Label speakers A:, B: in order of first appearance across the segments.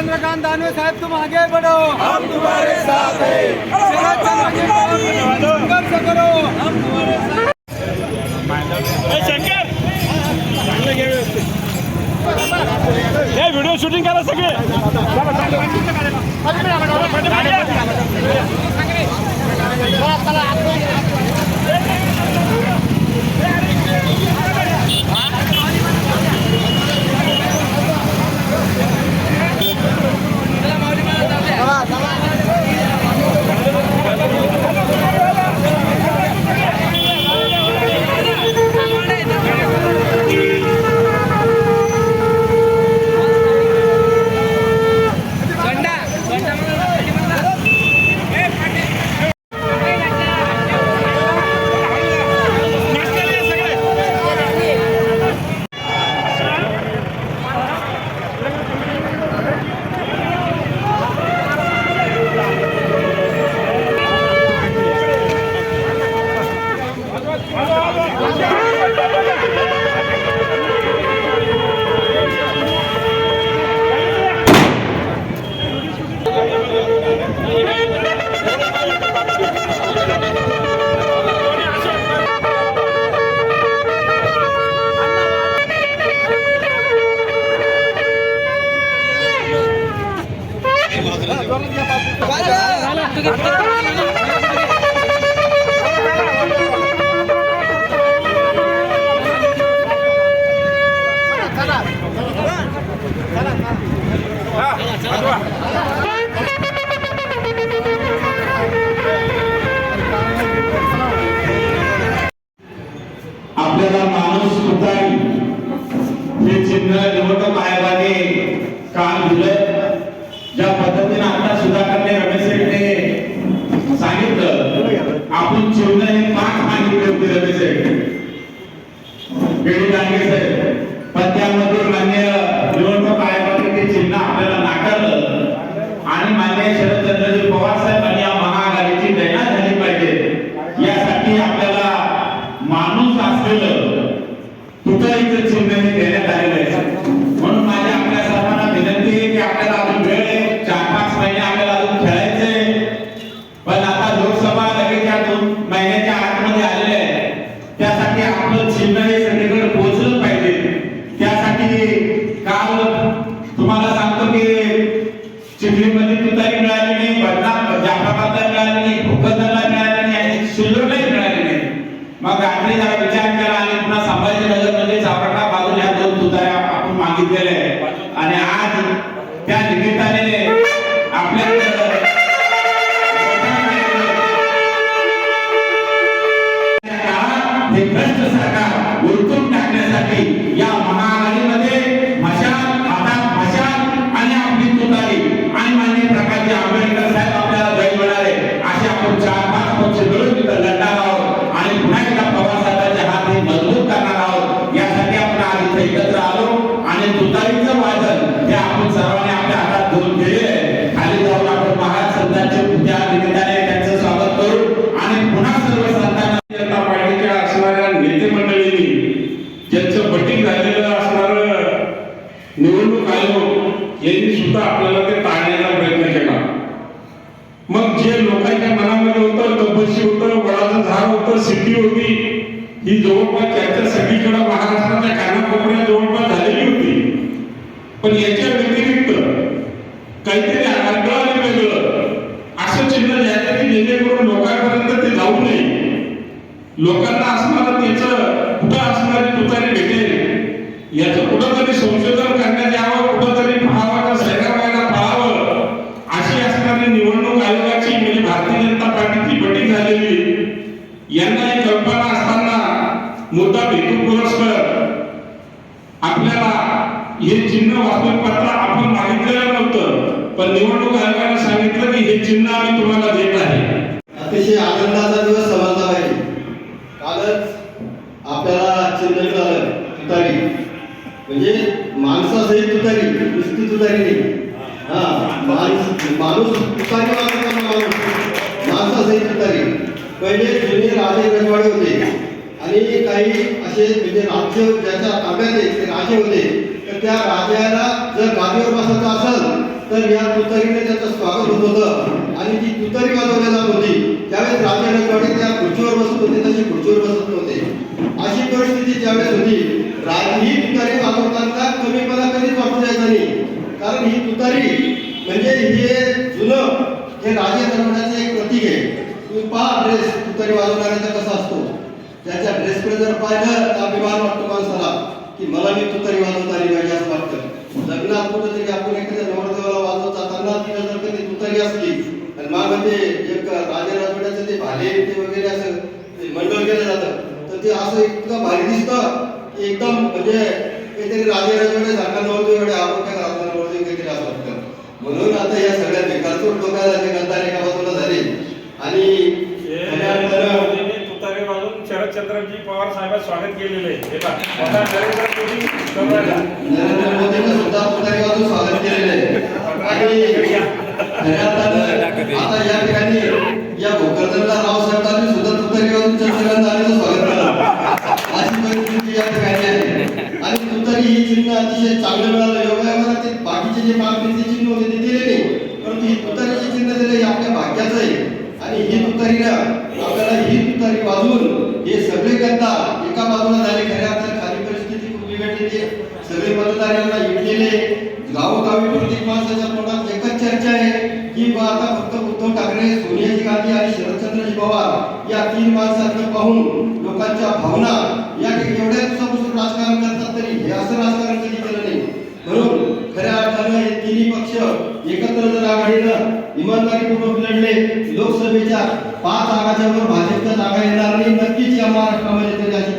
A: चंद्रकांत दानवे साहब तुम आगे बढ़ो
B: हम तुम्हारे साथ हैं
A: करो हम तुम्हारे साथ
C: हे व्हिडिओ शूटिंग करा सगळे
D: पण त्यामध्ये मान्य पुन्हा संभाजीनगरमध्ये चावडा बाजूला ह्या दोन तुताऱ्या आपण मागितलेल्या आहे आणि आज त्या निमित्ताने आपल्या सुद्धा आपल्याला ते टाळण्याचा प्रयत्न केला. मग जे लोकांच्या मनामध्ये होतं तपशी होतं वडाचं झाड होतं सिटी होती ही जवळपास त्याच्या सगळीकडे महाराष्ट्राच्या कानाकोपऱ्यात जवळपास झालेली होती. पण याच्या व्यतिरिक्त काहीतरी आगळं आणि वेगळं. असं चिन्ह द्यायचं की जेणेकरून लोकांपर्यंत ते जाऊ नये. लोकांना असणारं त्याचं कुठं असणारी तुतारी भेटेल? याचं कुठंतरी संशोधन करण्यात यावं कुठंतरी पाहावं बैठक यांना ही कल्पना असताना मुद्दा भेटू पुरस्कार. आपल्याला हे चिन्ह वाचून पत्र आपण मागितलेलं नव्हतं पण निवडणूक आयोगाने सांगितलं की हे चिन्ह आम्ही तुम्हाला देत आहे.
E: अतिशय आनंदाचा दिवस समजला पाहिजे कालच आपल्याला चिन्ह मिळालं तुतारी. म्हणजे माणसासहित तुतारी नुसती तुतारी नाही. हा माणूस माणूस तुतारी माणसाचा माणूस. माणसासहित तुतारी. पहिले जुने राजे रजवाडे होते. आणि काही असे म्हणजे राज्य ज्याच्या ताब्यात ते राजे होते. तर त्या राजाला जर गादीवर बसायचं असेल तर या तुतरीने त्याचं स्वागत होत होतं. आणि ती तुतरी वाजवली जात होती. त्यावेळेस राजे रजवाडे त्या खुर्चीवर बसत होते तसे खुर्चीवर बसत नव्हते. अशी परिस्थिती ज्यावेळेस होती. राज ही तुतारी वाजवताना कमीपणा कधीच वाटू द्यायचा नाही. कारण ही तुतारी म्हणजे हे जुनं हे राजे रजवाड्याचं एक प्रतीक आहे तुम्ही पहा ड्रेस तुतारी वाजवणाऱ्याचा कसा असतो. त्याच्या ड्रेसकडे जर पाहिलं तर अभिमान वाटतो माणसाला की मला मी तुतारी वाजवता आली पाहिजे असं वाटतं. लग्नात कुठेतरी आपण एखाद्या नवरदेवाला वाजवत जाताना तिला जर कधी तुतारी असली. आणि माग ते एक राजे राजवाड्याचं ते भाले ते वगैरे असं ते मंडळ केलं जातं. तर ते असं इतकं भारी दिसतं की एकदम म्हणजे काहीतरी राजे राजवाडे सारखा नवरदेव एवढे आपण काय नवरदेव काहीतरी असं वाटतं. म्हणून आता या सगळ्या बेकारचोट डोक्याला जे गद्दार एका बाजूला झाले आणि खऱ्या अर्थानं
C: तुतारी वाजून शरदचंद्रजी साहेबांचं स्वागत केलेलं आहे. हे पहा. नरेंद्र मोदी.
E: नरेंद्र सुद्धा वाजून स्वागत केलेलं आहे. आता या ठिकाणी या भोकरदनला रावसाहेबांनी सुद्धा तुतारी वाजून चंद्रकांत स्वागत केलं. अशी परिस्थिती या ठिकाणी आहे. आणि तुतारी ही चिन्ह अतिशय चांगलं मिळालं योगायोगाला ते बाकीचे जे मागणीचे चिन्ह होते ते दिले नाही. परंतु ही तुतारीचे चिन्ह दिले हे आपल्या भाग्याचं आहे. आणि ही तुतारी ना आपल्याला ही तुतारी वाजवून हे सगळे गद्दार एका बाजूला झाले खऱ्या तर खाली परिस्थिती खूप बिघडलेली आहे. सगळे मतदारांना यांना गावोगावी प्रत्येक माणसाच्या तोंडात एकच चर्चा आहे की बा आता फक्त उद्धव ठाकरे सोनियाजी गांधी आणि शरदचंद्रजी पवार या तीन माणसांना पाहून लोकांच्या भावना या ठिकाणी एवढ्या दिवसापासून राजकारण करतात तरी हे असं राजकारण कधी केलं नाही. म्हणून खऱ्या अर्थानं हे तिन्ही पक्ष एकत्र जर आघाडीनं इमानदारीपूर्वक लढले लोकसभेच्या पाच जागाच्या वर भाजपच्या जागा येणार नाही नक्कीच या महाराष्ट्रामध्ये तरी अशी.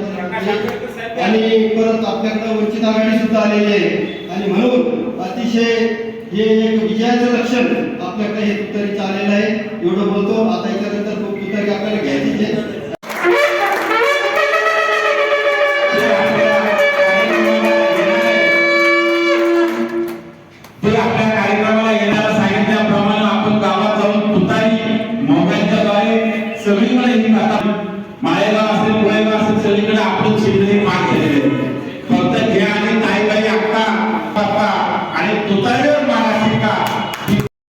E: आणि परत आपल्याकडे वंचित आघाडी सुद्धा आलेली आहे. आणि म्हणून अतिशय हे एक विजयाचं लक्षण आपल्याकडे हे तुतारी आलेलं आहे. एवढं बोलतो आता याच्यानंतर तो तुतारी आपल्याला घ्यायचीच आहे.
D: ఇక్కడ అప్పుడు